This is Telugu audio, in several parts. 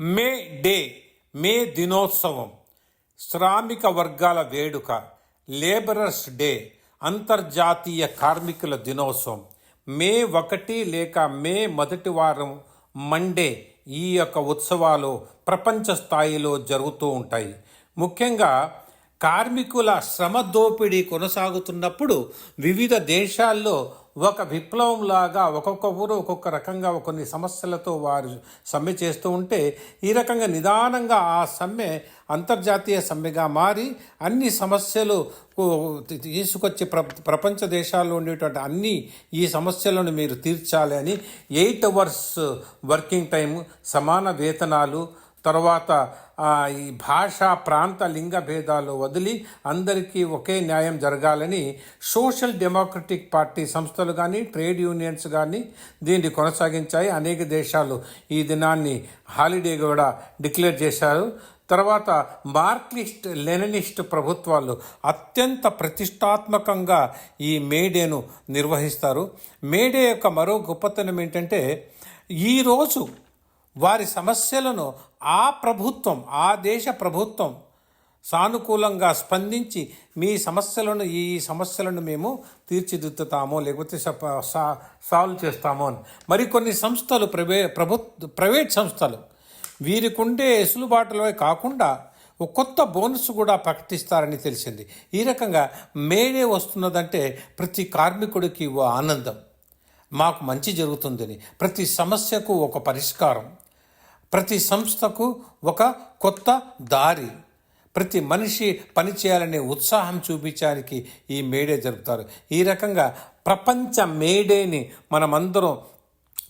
మే డే మే దినోత్సవం శ్రామిక వర్గాల వేడుక లేబరర్స్ డే అంతర్జాతీయ కార్మికుల దినోత్సవం. మే ఒకటి లేక మే మొదటి వారం మండే ఈ యొక్క ఉత్సవాలు ప్రపంచ స్థాయిలో జరుగుతూ ఉంటాయి. ముఖ్యంగా కార్మికుల శ్రమ దోపిడీ కొనసాగుతున్నప్పుడు వివిధ దేశాల్లో ఒక విప్లవంలాగా ఒక్కొక్క ఊరు ఒక్కొక్క రకంగా కొన్ని సమస్యలతో వారు సమ్మె చేస్తూ ఉంటే ఈ రకంగా నిదానంగా ఆ సమ్మె అంతర్జాతీయ సమ్మెగా మారి అన్ని సమస్యలు తీసుకొచ్చి ప్ర ప్రపంచ దేశాల్లో ఉండేటువంటి అన్ని ఈ సమస్యలను మీరు తీర్చాలి అని ఎయిట్ అవర్స్ వర్కింగ్ టైం సమాన వేతనాలు తర్వాత ఈ భాష ప్రాంత లింగ భేదాలు వదిలి అందరికీ ఒకే న్యాయం జరగాలని సోషల్ డెమోక్రటిక్ పార్టీ సంస్థలు కానీ ట్రేడ్ యూనియన్స్ కానీ దీన్ని కొనసాగించాయి. అనేక దేశాలు ఈ దినాన్ని హాలిడే కూడా డిక్లేర్ చేశారు. తర్వాత మార్క్లిస్ట్ లెనినిస్ట్ ప్రభుత్వాలు అత్యంత ప్రతిష్టాత్మకంగా ఈ మేడేను నిర్వహిస్తారు. మేడే యొక్క మరో గొప్పతనం ఏంటంటే ఈరోజు వారి సమస్యలను ఆ ప్రభుత్వం ఆ దేశ ప్రభుత్వం సానుకూలంగా స్పందించి మీ సమస్యలను ఈ సమస్యలను మేము తీర్చిదిద్దుతాము లేకపోతే సా- సాల్వ్ చేస్తాము అని. మరికొన్ని సంస్థలు ప్రవే ప్రభు ప్రైవేట్ సంస్థలు వీరికుండే ఎసులుబాటులో కాకుండా ఒక కొత్త బోనస్ కూడా ప్రకటిస్తారని తెలిసింది. ఈ రకంగా మేడే వస్తున్నదంటే ప్రతి కార్మికుడికి ఓ ఆనందం. మాకు మంచి జరుగుతుందని ప్రతి సమస్యకు ఒక పరిష్కారం. ప్రతి సంస్థకు ఒక కొత్త దారి. ప్రతి మనిషి పనిచేయాలనే ఉత్సాహం చూపించడానికి ఈ మేడే జరుపుతారు. ఈ రకంగా ప్రపంచ మేడేని మనమందరం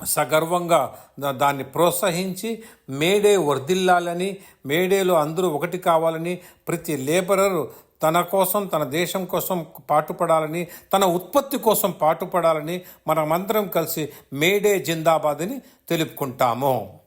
సగర్వంగా దాన్ని ప్రోత్సహించి మేడే వర్ధిల్లాలని మేడేలో అందరూ ఒకటి కావాలని ప్రతి లేబరరు తన కోసం తన దేశం కోసం పాటుపడాలని తన ఉత్పత్తి కోసం పాటుపడాలని మనమందరం కలిసి మేడే జిందాబాద్ని తెలుపుకుంటాము.